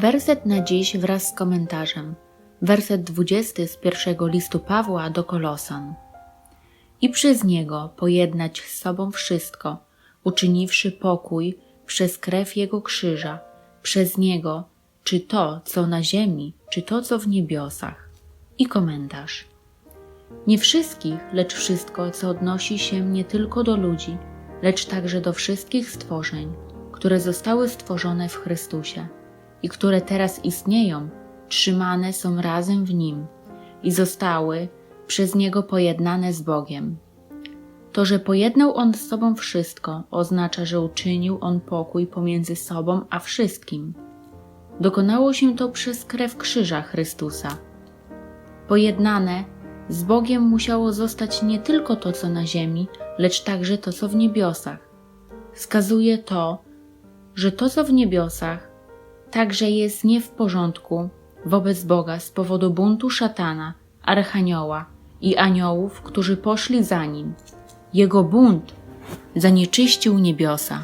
Werset na dziś wraz z komentarzem. Werset 20 z pierwszego listu Pawła do Kolosan. I przez niego pojednać z sobą wszystko, uczyniwszy pokój przez krew jego krzyża, przez niego, czy to, co na ziemi, czy to, co w niebiosach. I komentarz. Nie wszystkich, lecz wszystko, co odnosi się nie tylko do ludzi, lecz także do wszystkich stworzeń, które zostały stworzone w Chrystusie i które teraz istnieją, trzymane są razem w Nim i zostały przez Niego pojednane z Bogiem. To, że pojednał On z sobą wszystko, oznacza, że uczynił On pokój pomiędzy sobą a wszystkim. Dokonało się to przez krew krzyża Chrystusa. Pojednane z Bogiem musiało zostać nie tylko to, co na ziemi, lecz także to, co w niebiosach. Wskazuje to, że to, co w niebiosach, także jest nie w porządku wobec Boga z powodu buntu szatana, archanioła i aniołów, którzy poszli za nim. Jego bunt zanieczyścił niebiosa.